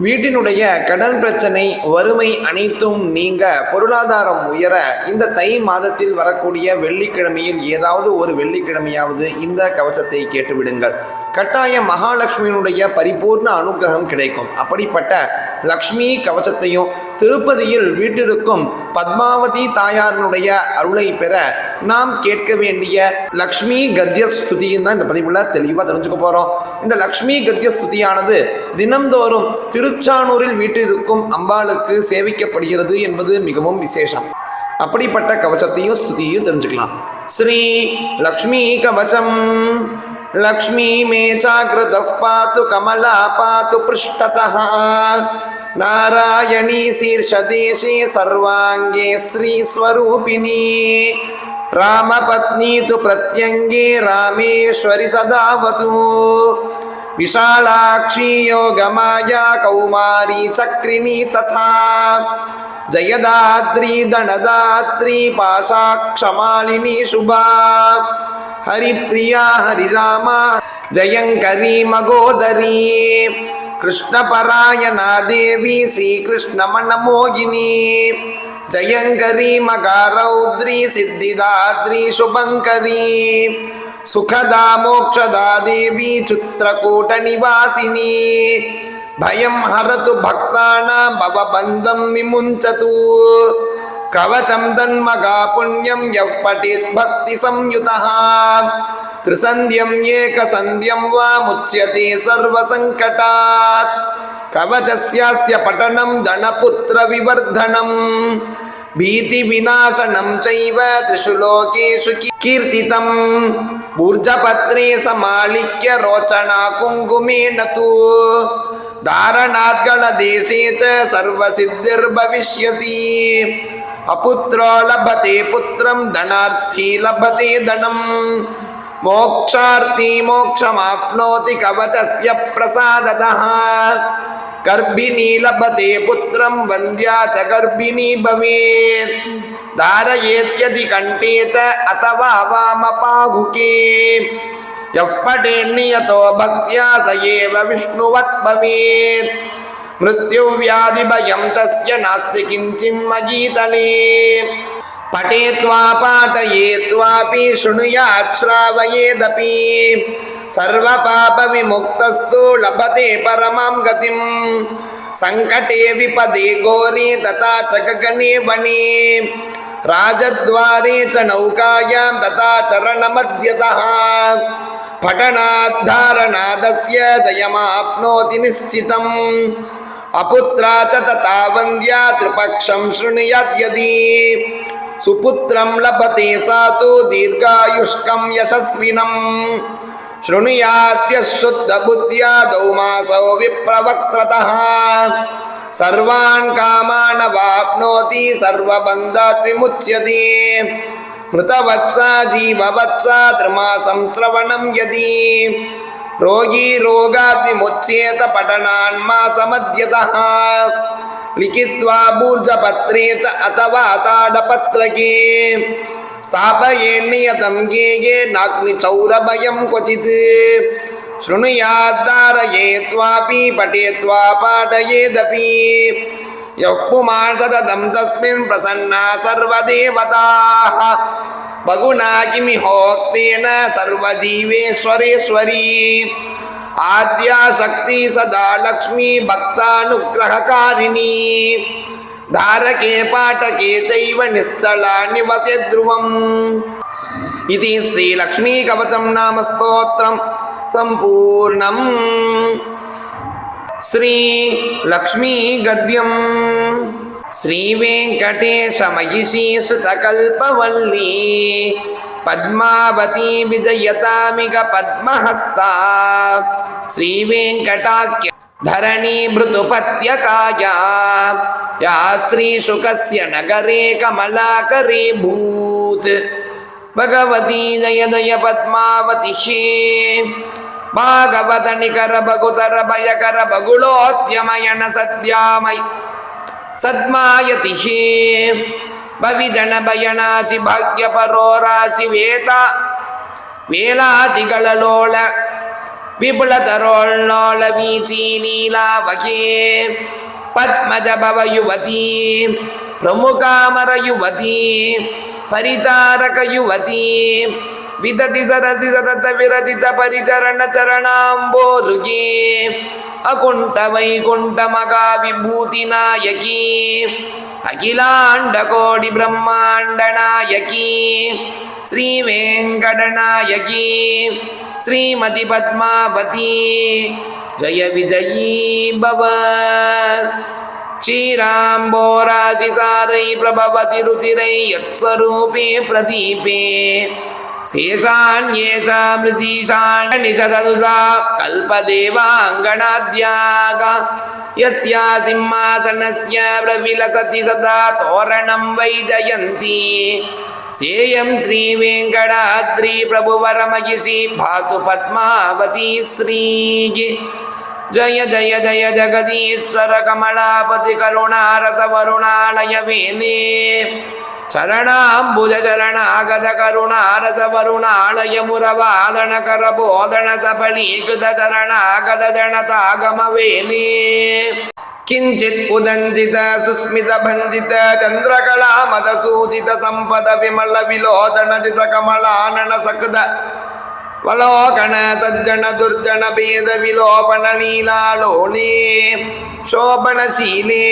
வீட்டினுடைய கடன் பிரச்சனை வறுமை அனைத்தும் நீங்க பொருளாதாரம் உயர இந்த தை மாதத்தில் வரக்கூடிய வெள்ளிக்கிழமையில் ஏதாவது ஒரு வெள்ளிக்கிழமையாவது இந்த கவசத்தை கேட்டுவிடுங்கள். கட்டாயம் மகாலட்சுமியினுடைய பரிபூர்ண அனுகிரகம் கிடைக்கும். அப்படிப்பட்ட லக்ஷ்மி கவசத்தையும் திருப்பதியில் வீட்டிற்கும் பத்மாவதி தாயாரினுடைய அருளை பெற நாம் கேட்க வேண்டிய லக்ஷ்மி கத்திய ஸ்துதியும் தான் இந்த பதிவில் தெளிவாக தெரிஞ்சுக்க போகிறோம் இந்த லக்ஷ்மி கத்திய ஸ்துதியானது தினம்தோறும் திருச்சானூரில் வீட்டிற்கும் அம்பாளுக்கு சேவிக்கப்படுகிறது என்பது மிகவும் விசேஷம். அப்படிப்பட்ட கவச்சத்தையும் ஸ்துதியும் தெரிஞ்சுக்கலாம். ஸ்ரீ லக்ஷ்மி கவச்சம் लक्ष्मी मे जागृतः पातु कमला पातु पृष्ठतः नारायणी शीर्षदेशे सर्वाङ्गे श्रीस्वरूपिणी रामपत्नी तु प्रत्यङ्गे रामेश्वरि सदावतु विशालाक्षी योगमाया कौमारी चक्रिणी तथा जयदात्री दणदात्री पाशाक्षमालिनी शुभा ஹரிப்பிரியா ஹரிராமா ஜயங்கரி மகோதரி கிருஷ்ணபராயணா தேவி ஸ்ரீகிருஷ்ணமணமோகினி ஜயங்கரி மகாரௌத்ரி சித்திதாத்ரி சுபங்கரி சுகதா மோக்ஷதா தேவி சுத்திரகூட நிவாசினி பயம் ஹரது பக்தானாம் பவபந்தம் விமுஞ்சது கவச்சம் தன்மகா புண்ணியம் எப்படித் பக்தி சம்யுதா திரிசந்தியம் ஏக சந்தியம் வா முச்சியதே சர்வசங்கடாத் கவச்சஸ்யாஸ்ய பட்டனம் தனபுத்திர விவர்தனம். பீதி விநாசனம் செய்வ திரிஷு லோகேஷு கீர்த்திதம். ஊர்ஜபத்ரே சமாளிக்ய ரோச்சனா குங்குமேன தூ. தாரணாத்களதேசே ச சர்வசித்திர்பவிஷ்யதி अपुत्रो लभते पुत्रं धनार्थी लभते धनम् मोक्षार्थी मोक्षमाप्नोति कवचस्य प्रसादतः। गर्भिणी लभते पुत्रं वन्द्या च गर्भिणी भवेत्। धारयेत्यदि कण्ठे च अथवा वामपाहुके। यः पठेन्नियतो भक्त्या स एव विष्णुवत् भवेत्। మృత్యువ్యాధిభయం తస్య నాస్తి కించిం మగీతలే పఠేత్వా పాఠయేత్వాపి శృణుయాత్ శ్రావయేదపి సర్వపాప విముక్తస్తు లభతే పరమాం గతిం సంకటే విపదే ఘోరే తథా చకగణే వణే రాజద్వారే చ నౌకాయాం తథా చరణమద్యత పఠనాద్ధారణాదస్య జయమాప్నోతి నిశ్చితం अपुत्रा च तथा वन्द्या त्रिपक्षं शृणुयाद्यदि सुपुत्रं लभते सा तु दीर्घायुष्कं यशस्विनम् शृणुयाद्यः शुद्धबुद्ध्या दौमासौ विप्रवक्त्रतः। सर्वान् कामान् वाप्नोति सर्वबन्धात् विमुच्यते मृतवत्सा जीववत्सा त्रिमासं श्रवणं यदि। रोगी रोगात् विमुच्येत पठनान् मासमध्यतः लिखित्वा भूर्जपत्रे च अथवा ताडपत्रके स्थापयेन्नियतं गेये नाग्निचौरभयं क्वचित् शृणुयाद्धारयेत्वापि पठेत्वा पाठयेदपि यः पुमान् सततं तस्मिन् प्रसन्ना सर्वदेवताः బగుణాకిమిహోక్తేన సర్వజీవేశ్వరేశ్వరీ ఆద్యాశక్తి సదా లక్ష్మీ భక్తానుగ్రహకారిణి ధారకే పాటకే చైవ నిశ్చలా నివసే ధ్రువం ఇది శ్రీలక్ష్మీ కవచం నామ స్తోత్రం సంపూర్ణం శ్రీ లక్ష్మీ గద్యం श्रीवेङ्कटेशमहिषीसुतकल्पवल्ली पद्मावती विजयतामिक पद्महस्ता श्रीवेङ्कटाख्य धरणी भृतुपत्यकाया या श्रीशुकस्य नगरे कमलाकरे भूत् भगवती जय जय पद्मावती भागवत निकर भगुतर भयकर भगुलोद्यमयन सद्यामय சத்மாயதிஹி. பவிஜனபயனாசி பாக்யபரோராசி வேதா. வேலாதிகளோள விபுலதரோள் நோள வீச்சி நீலாவகே பத்மஜபவயுவதி. பிரமுகாமரயுவதி परिचारकयुवती विदति सरसि सतत विरदित परिचरण चरणाम्बोरुगे అకుంఠ వైకుంఠ మగా విభూతినాయకీ అఖిలాండ కోడి బ్రహ్మాండ నాయకీ శ్రీ వెంకటనాయకీ శ్రీమతి పద్మావతి జయ విజయీ భవ క్షీరాంబోరాజిసారై ప్రభవతి రుచిరై యత్స్వరూపే ప్రదీపే शेषान्येषामृतीशाण्डनिषदुधा कल्पदेवाङ्गणाद्याग यस्या सिंहासनस्य प्रविलसति सदा तोरणं वै जयन्ती सेयं श्रीवेङ्कटाद्रि प्रभुवरमयिषि भातु पद्मावती श्रीः जय जय जय जगदीश्वर कमलापति करुणारसवरुणालय वेले चरणाम्बुज चरणागत करुणारस वरुणालय मुरवादन करबोधन सफलीकृत चरणागत जनतागम वेले किञ्चित् उदञ्जित सुस्मित भञ्जित चन्द्रकला मदसूदित सम्पद विमल विलोचन जित कमलानन सकृत वलोकन सज्जन दुर्जन भेद विलोपन लीलालोले शोभनशीले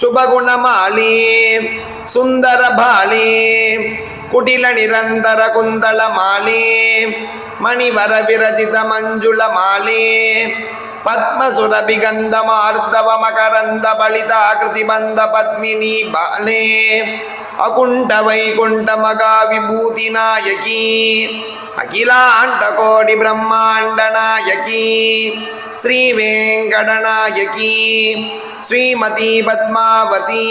शुभगुणमाले ಸುಂದರ ಬಾಳಿ ಕುಟಿಲ ನಿರಂತರ ಕುಂದಳ ಮಾಲಿ ಮಣಿವರ ವಿರಚಿತ ಮಂಜುಳ ಮಾಲಿ ಪದ್ಮಸುರಭಿಗಂಧ ಮಾರ್ಧವ ಮಕರಂದ ಬಳಿತ ಕೃತಿ ಬಂದ ಪದ್ಮಿನಿ ಬಾಲೆ ಅಕುಂಠ ವೈಕುಂಠ ಮಗ ವಿಭೂತಿ ನಾಯಕಿ ಅಖಿಲಾಂಡ ಕೋಟಿ ಬ್ರಹ್ಮಾಂಡ ನಾಯಕಿ ಶ್ರೀ ವೆಂಕಟನಾಯಕಿ ಶ್ರೀಮತಿ ಪದ್ಮಾವತಿ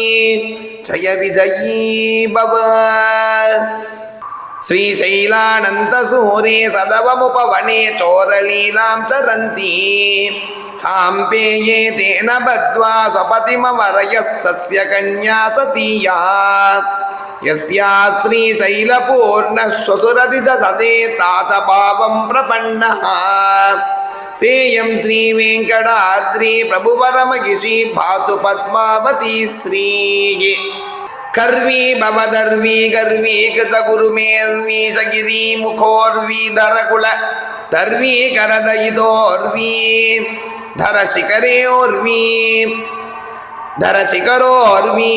भव श्रीशैलानन्तसूरे सदवमुपवने चोरलीलां चरन्ति साम्पेये तेन बद्ध्वा स्वपतिमवरयस्तस्य कन्या सतीया यस्या श्रीशैलपूर्णः श्वसुरदिदसदे तातपावं प्रपन्नः सेयं श्रीवेङ्कटाद्रि प्रभुवरमगिषि भातु पद्मावती श्रीः ಕರ್ವೀ ಭವದರ್ವೀ ಗರ್ವೀ ಕೃತ ಗುರುಮೇರ್ವೀ ಸಗಿರಿ ಮುಖೋರ್ವೀ ಧರಕುಳ ತರ್ವೀ ಕರದಯಿದೋರ್ವೀ ಧರ ಶಿಖರೇರ್ವೀ ಧರ ಶಿಖರೋರ್ವೀ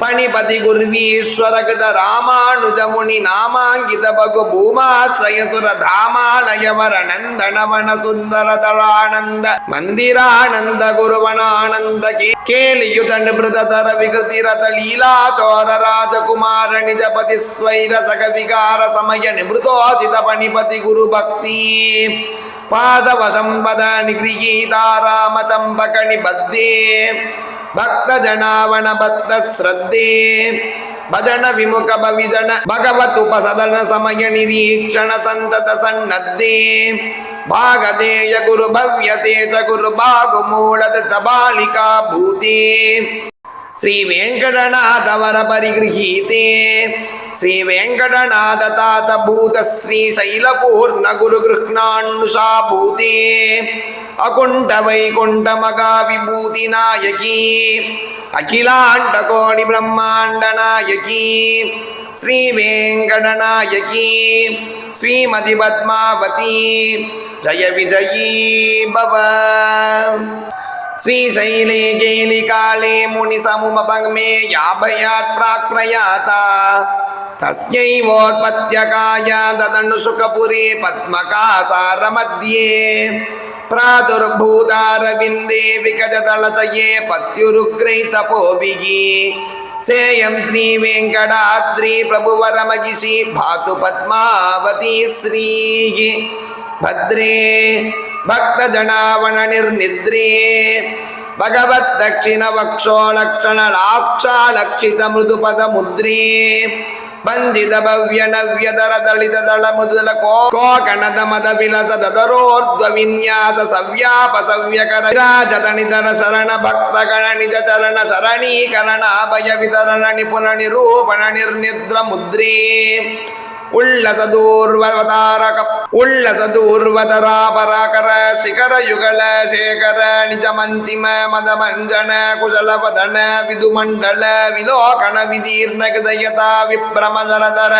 பணிபதிகுர்வீஸ்வரகத ராமானுஜமுனி நாமாங்கித பகு பூமாசிரயசுர தாமாலயவர நந்தனவன சுந்தரதளானந்த மந்திரானந்த குருவனானந்த கேலியுதன் பிரதர விகிருதிரத லீலாச்சோர ராஜகுமார நிஜபதி ஸ்வைர சக விகார சமய நிமிருதோசித பணிபதி குரு பக்தி பாதவசம்பத நிகிரீதா பத்தே ಭಕ್ತಜನಾವಣ ಭಕ್ತ ಶ್ರದ್ಧೆ ಭಜನ ವಿಮುಖ ಭವಿಜನ ಭಗವತುಪಸದನ ಸಮಯ ನಿರೀಕ್ಷಣ ಸಂತತ ಸನ್ನದ್ಧಿ ಭಾಗದೇಯ ಗುರು ಭವ್ಯ ಸೇತ ಗುರು ಭಾಗು ಮೂಲದ ತಬಾಲಿಕಾ ಭೂತಿ వెంకటనాథవర పరిగృహీతే శ్రీ వెంకటనాథ తాత భూత శ్రీ శైలపూర్ణ గురు గృహ్ణాన్నుషా భూతే అకుంఠ వైకుంఠ మగా విభూతి నాయకీ అఖిలాండ కోణి బ్రహ్మాండ నాయకీ శ్రీ వెంకటనాయకీ శ్రీమతి పద్మావతి జయ విజయీ భవ श्रीशैले केलिकाले मुनिसमुपङ्मे याभयात् प्राक्प्रयाता तस्यैवोत्पत्त्यकाय ददनुशुकपुरे पद्मकासारमध्ये। प्रादुर्भूतारविन्दे विकजदलचये पत्युरुग्रैतपोभिः सेयं श्रीवेङ्कटाद्रि प्रभुवरमगिषि भातु पद्मावती श्रीः। भद्रे भक्तजनावण निर्निद्रे भगवद्दक्षिण वक्षोलक्षणलाक्षालक्षित मृदुपदमुद्रे ಬಂಧಿತ ಭವ್ಯ ನವ್ಯ ದರ ದಳಿತ ದಳ ಮುದುಲ ಕೋ ಕೋಕಣದ ಮದ ವಿಲಸ ದದರೋರ್ಧ್ವ ವಿನ್ಯಾಸ ಸವ್ಯಾಪ ಸವ್ಯಕರ ವಿರಾಜತಣಿತರ ಶರಣ ಭಕ್ತ ಗಣ ನಿಜ ಚರಣ ಶರಣೀಕರಣ ಅಭಯ ವಿತರಣ ನಿಪುಣ ನಿರೂಪಣ ನಿರ್ನಿದ್ರ ಮುದ್ರೇ ಉಳ್ಳಸದೂರ್ವತಾರಕ ಉಳ್ಳಸದೂರ್ವತರಾಪರಾಕರ ಶಿಖರ ಯುಗಳ ಶೇಖರ ನಿಜಮಂತಿಮ ಮದ ಮಂಜನ ಕುಶಲ ಪದನ ವಿದುಮಂಡಲ ವಿಲೋಕಣ ವಿದೀರ್ಣ ಹೃದಯತ ವಿಭ್ರಮದರದರ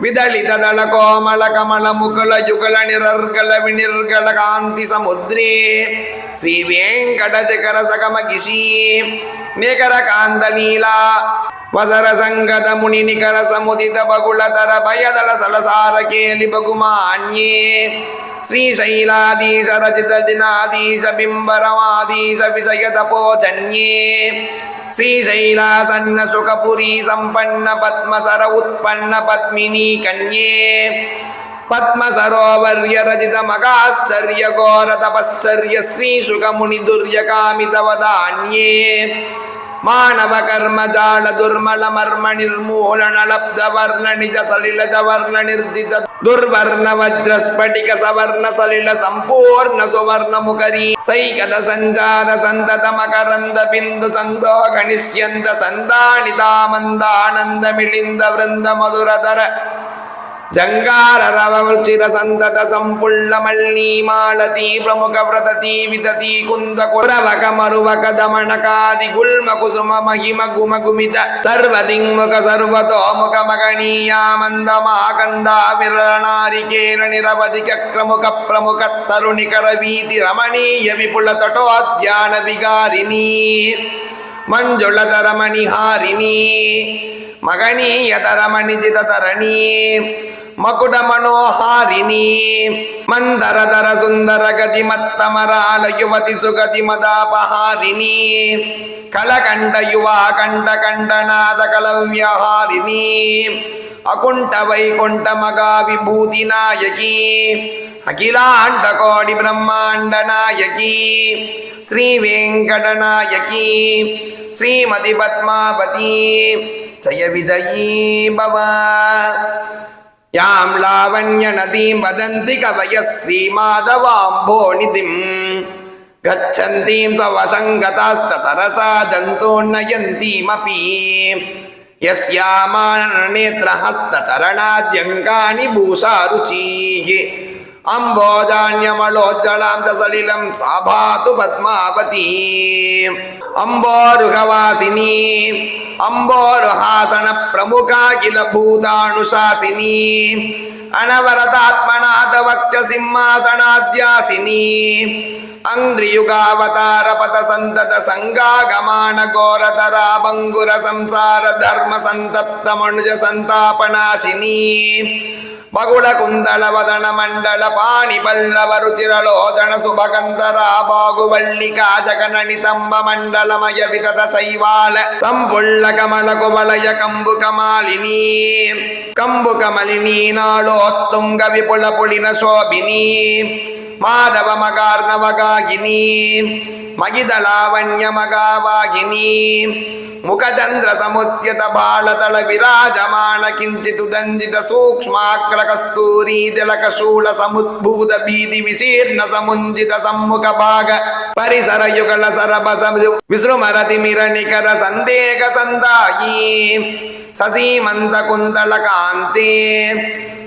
ವಿದಳಿತ ದಳ ಕೋಮಳ ಕಮಲ ಮುಕುಳ ಯುಗಳ ನಿರರ್ಗಳ ವಿನಿರ್ಗಳ ಕಾಂತಿ ಸಮುದ್ರೇ ಶ್ರೀ ವೆಂಕಟ ಶಿಖರ ಸಗಮ ಗಿಶಿ ನಿಕರ ಕಾಂತ ನೀಲಾ ವಸರ ಸಂಗದ ಮುನಿ ನಿಕರ ಸಮುದಿತ ಬಗುಳತರ ಭಯದಳ ಸಲಸಾರ ಕೇಳಿ ಬಗುಮಾನ್ಯೇ ಶ್ರೀಶೈಲಾಧೀಶ ರಚಿತ ದಿನಾಧೀಶ ಬಿಂಬರಮಾಧೀಶ ವಿಷಯ ತಪೋಜನ್ಯೇ ಶ್ರೀಶೈಲಾಸನ್ನ ಸುಖಪುರಿ ಸಂಪನ್ನ ಪದ್ಮಸರ ಉತ್ಪನ್ನ ಪದ್ಮಿನಿ ಕನ್ಯೇ ಪದ್ಮ ಸರೋವರ್ಯ ರಚಿತ ಮಗಾಶ್ಚರ್ಯ ಘೋರ ತಪಶ್ಚರ್ಯ ಶ್ರೀ ಸುಖ ಮುನಿ ದುರ್ಯ ಕಾಮಿತ ವದಾನ್ಯೇ ಮಾನವ ಕರ್ಮ ಜಾಳ ದುರ್ಮಲ ಮರ್ಮ ನಿರ್ಮೂಲನ ಲಬ್ಧ ವರ್ಣ ನಿಜ ಸಲಿಲ ವರ್ಣ ನಿರ್ಜಿತ ದುರ್ವರ್ಣ ವಜ್ರ ಸ್ಫಟಿಕ ಸವರ್ಣ ಸಲಿಲ ಸಂಪೂರ್ಣ ಸುವರ್ಣ ಮುಖರಿ ಸೈಕದ ಸಂಜಾತ ಸಂತತ ಮಕರಂದ ಬಿಂದು ಸಂದೋ ಗಣಿಷ್ಯಂತ ಸಂದಾಣಿತಾಮಂದ ಆನಂದ ಮಿಳಿಂದ ವೃಂದ ಮಧುರತರ జంగారరవృచిరసందత సంపుల్లమల్నీమాళతీ ప్రముఖ వ్రతతీ వితతీ కుంద కురవక మరువక దమణకాది గుల్మ కుసుమ మహిమ గుమ గుమిత సర్వదింగుఖ సర్వతోముఖ మగణీయా మందమాకందా విరళనారికేర నిరవధిక క్రముఖ ప్రముఖ తరుణికర వీతి రమణీయ విపుల తటోద్యాన విగారిణీ మంజుళతరమణిహారిణీ మగణీయతరమణిజిత తరణీ மகுட மனோஹாரிணி மந்தரதர சுந்தர கதி மத்தமராள யுவதி சுகதி மதாபஹாரிணி கலகண்ட யுவா கண்ட கண்டநாத கலவ்யஹாரிணி அகுண்ட வைகுண்ட மகா விபூதி நாயகி அகிலாண்ட கோடி பிரம்மாண்ட நாயகி ஸ்ரீ வெங்கடநாயகி ஸ்ரீமதி பத்மாவதி ஜய விஜயீ பவ யாம் லாவண்ய நதீம் வதந்தி கவய ஸ்ரீமாதவாம்போநிதிம் கச்சந்தீம் தவசங்கதாஸ்ச தரசா ஜந்தோன்னயந்தீமபி यस्यामाननेत्रहस्तचरणाद्यङ्गानि भूषारुचीः अम्बोजान्यमलोज्ज्वलां च सलिलं सा भातु पद्मावती अम्बोरुहवासिनी ಭೂಷಾರುಚೀः ಅಂಬೋಜಾನ್ಯಮಳೋಜ್ಜಲಾಂ ಚ ಸಲಿಲಂ ಸಾಭಾತು ಪದ್ಮಾವತಿ ಅಂಬೋರುಹವಾಸಿನಿ ಅಂಬೋರುಹಾಸನ ಪ್ರಮುಖ ಕಿಲ ಭೂತಾನುಶಾಸಿನಿ ಅನವರತಾತ್ಮನಾಥ ವಕ್ರ ಸಿಂಹಾಸನಾದ್ಯಾಸಿನಿ ಅಂಗ್ರಿಯುಗಾವತಾರ ಪಥ ಸಂತತ ಸಂಗಾಗಮಾನ ಘೋರತರ ಬಂಗುರ ಸಂಸಾರ ಧರ್ಮ ಸಂತಪ್ತ ಮನುಜ ಸಂತಾಪನಾಶಿನಿ బహుళ కుందళవదన మండల పాణి పల్లవరు తిరలోదన సుభకందరాబాగువల్లికా జగనణితంబ మండలమయ వితత శైవాళ సంపుళ్ళ కమల కుమలయ కంబు కమాలిని కంబు కమలిని నాళోత్తుంగ విపుల పులిన శోభిని మాధవ మగార్ణవగాగిని మగిదళావణ్య మగావాగిని ముఖచంద్ర సముద్యత బాళతళ విరాజమాణ కించితుదంజిత సూక్ష్మాక్ర కస్తూరీ తిలక శూల సముద్భూత బీది విశీర్ణ సముంజిత సమ్ముఖ భాగ పరిసర యుగల సరభ విశ్రుమరతి మిరణికర సందేహ సందాయీ ససీమంత కుందల కాంతే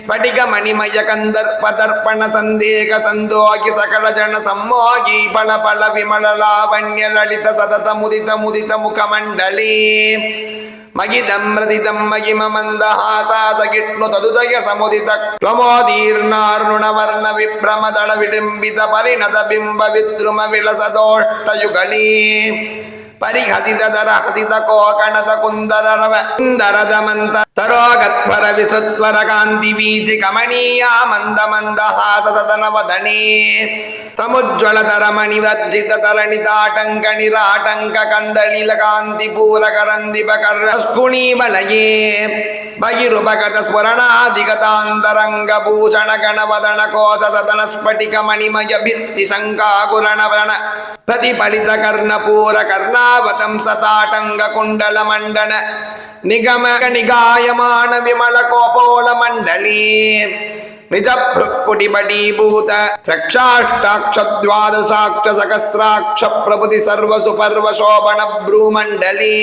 ಸಂದೇಹ ಸಂದಾಯಿ ಸಸೀಮಂತ ಕುಂದಳ ಕಾಂತೆ ಸ್ಫಟಿಕ ಮಣಿಮಯ ಕಂದರ್ಪ ದರ್ಪಣ ಸಂದೇಹ ಸಂದೋಗಿ ಸಕಲ ಜನ ಸಮ್ಮೋಗಿ ಫಳ ಫಳ ವಿಮಳ ಲಾವಣ್ಯ ಲಲಿತ ಸತತ ಮುದಿತ ಮುದಿತ ಮುಖ ಮಂಡಳಿ ಮಗಿದಂ ಮೃದಿತಂ ಮಗಿಮ ಮಂದಹಾಸಾಸ ಗಿಟ್ನು ತದುದಯ ಸಮುದಿತ ಕ್ಲಮೋದೀರ್ಣಾರ್ಣುಣ ವರ್ಣ ವಿಭ್ರಮ ದಳ ವಿಡಿಂಬಿತ ಪರಿಣತ ಬಿಂಬ ವಿದ್ರುಮ ವಿಳಸದೋಷ್ಟ ಯುಗಳೀ ಪರಿಹಸಿತ ದರ ಹಸಿತ ಕೋಕಣದ ಕುಂದರ ರವ ಕುಂದರದ ಮಂತ ತರೋಗತ್ವರ ವಿಸೃತ್ವರ ಕಾಂತಿ ಬೀಜಿ ಕಮಣೀಯ ಮಂದ ಮಂದ ಹಾಸ ಸದನ ವದನೆ ಸಮುಜ್ವಲ ತರ ಮಣಿ ವರ್ಜಿತ ತರಣಿತಾಟಂಕ ನಿರಾಟಂಕ ಕಂದಳಿಲ ಕಾಂತಿ ಪೂರ ಕರಂದಿಪ ಕರ್ರಸ್ಕುಣಿ ಬಲಯೇ ಬಗಿರುಪಗತ ಸ್ಫುರಣಾಧಿಗತಾಂತರಂಗ ಭೂಷಣ ಗಣವದನ ಕೋಶ ಸದನ ಸ್ಫಟಿಕ ಮಣಿಮಯ ಭಿತ್ತಿ ಶಂಕಾಕುರಣವನ ಪ್ರತಿಫಲಿತ ಕರ್ಣಪೂರ ಕರ್ಣಾವತಂ ಸತಾಟಂಗ ಕುಂಡಲ ಮಂಡನ ನಿಗಮ ನಿಗಾಯಮಾನ ವಿಮಲ ಕೋಪೋಲ ಮಂಡಲೀ ನಿಜ ಭೃಕ್ಕುಟಿ ಬಡೀಭೂತ ರಕ್ಷಾಷ್ಟಾಕ್ಷ ದ್ವಾದಶಾಕ್ಷ ಸಹಸ್ರಾಕ್ಷ ಪ್ರಭುತಿ ಸರ್ವ ಸುಪರ್ವ ಶೋಭಣ ಭ್ರೂಮಂಡಲೀ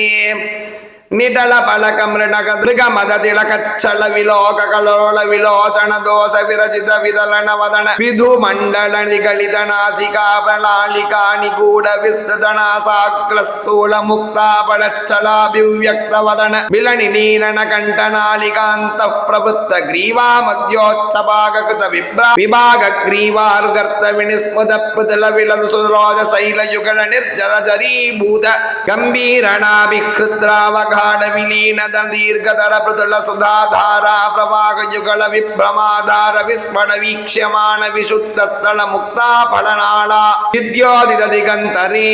ನಿಟಳ ಫಲಕ ಮೃಣಕ ದೃಗ ಮದತಿಳಕ ಚಳ ವಿಲೋಕ ಕಳೋಳ ವಿಲೋಚನ ದೋಷ ವಿರಚಿತ ವಿದಲನ ವದನ ವಿಧು ಮಂಡಳ ನಿಗಳಿತ ನಾಸಿಕಾ ಪ್ರಣಾಳಿಕಾ ನಿಗೂಢ ವಿಸ್ತೃತ ನಾಸಾಗ್ರ ಸ್ಥೂಲ ಮುಕ್ತಾಪಳ ಚಲಾಭಿವ್ಯಕ್ತ ವದನ ಬಿಲನಿ ನೀರಣ ಕಂಠನಾಳಿಕಾಂತ ಪ್ರವೃತ್ತ ಗ್ರೀವಾ ಮಧ್ಯೋತ್ತಪಾಗ ಕೃತ ವಿಭ್ರಾ ವಿಭಾಗ ಗ್ರೀವಾರ್ಗರ್ತ ವಿನಿಸ್ಮೃತ ಪೃತಲ ವಿಲದ ಸುರೋಜ ಶೈಲ ಯುಗಳ ನಿರ್ಜರ ಜರೀಭೂತ ಗಂಭೀರಣಾಭಿಹೃದ್ರಾವಗ ಗಾಢ ವಿಲೀನದ ದೀರ್ಘಧರ ಪ್ರತುಳ ಸುಧಾಧಾರ ಪ್ರಭಾಗಯುಗಳ ವಿಭ್ರಮಾಧಾರ ವಿಸ್ಮಣ ವೀಕ್ಷ್ಯಮಾಣ ವಿಶುದ್ಧ ಸ್ಥಳ ಮುಕ್ತಾಫಲನಾಳ ವಿದ್ಯೋದಿತ ದಿಗಂತರೇ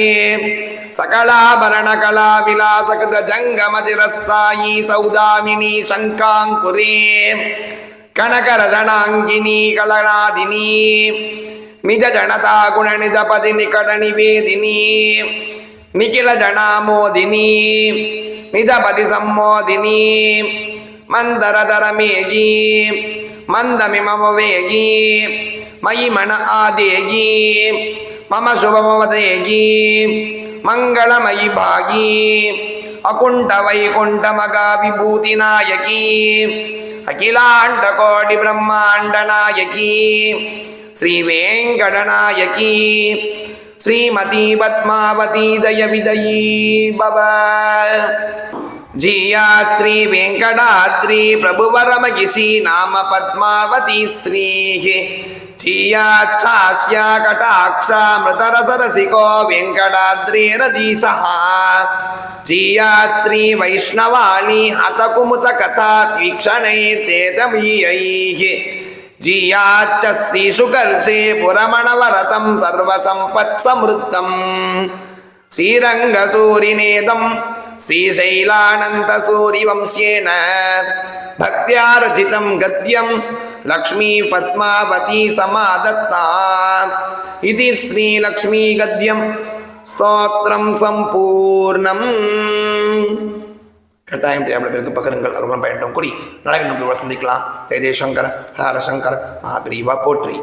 ಸಕಲಾಭರಣ ಕಲಾ ವಿಲಾಸಕದ ಜಂಗಮ ತಿರಸ್ತಾಯಿ ಸೌದಾಮಿನಿ ಶಂಕಾಂಕುರೇ ಕನಕರಜಣಾಂಗಿನಿ ಕಳನಾದಿನಿ ನಿಜ ಜನತಾ ಗುಣ ನಿಜ ಪದಿ ನಿಕಟ ನಿವೇದಿನಿ ನಿಖಿಲ ಜನಾಮೋದಿನಿ மிதபதி சம்மோதினி மந்தரதரமேகி மந்தமிமவேகி மயி மன ஆதேகி மம சுபமவதேகி மங்களமயி பாகி அகுண்ட வைகுண்ட மகா நாயகி அகிலாண்ட கோடி பிரம்மாண்ட நாயகி ஸ்ரீ வேங்கடநாயகி శ్రీమతి పద్మావతి దయ విదయీ భవ జియాత్ శ్రీ వెంకటాద్రి ప్రభువరమగిషి నామ పద్మావతి శ్రీ జియాచ్ఛాస్య కటాక్ష మృతరసరసికో వెంకటాద్రేరదీశ జియాత్ శ్రీ వైష్ణవాణి హతకుముత కథా తీక్షణైర్తేతమీయై ஜீயாச்ச ஸ்ரீ சுகர்ஷி புரமணவரதம் சர்வசம்பத் சமிருத்தம் ஸ்ரீரங்க சூரிநேதம் ஸ்ரீசைலானந்த சூரி வம்சேன பக்தியா ரச்சிதம் கத்யம் பத்மாவதி சமாதத்தா இது ஸ்ரீலக்ஷ்மீ கத்யம் स्तोत्रं सम्पूर्णम्। கட்டாயம் தேவைப்படுவதற்கு பகருங்கள். அருவம் பயன்படும் கூடி. நாளை நம்ம சந்திக்கலாம். ஜெய சங்கர. ஹர சங்கர. மகாபிரிவா போற்றி.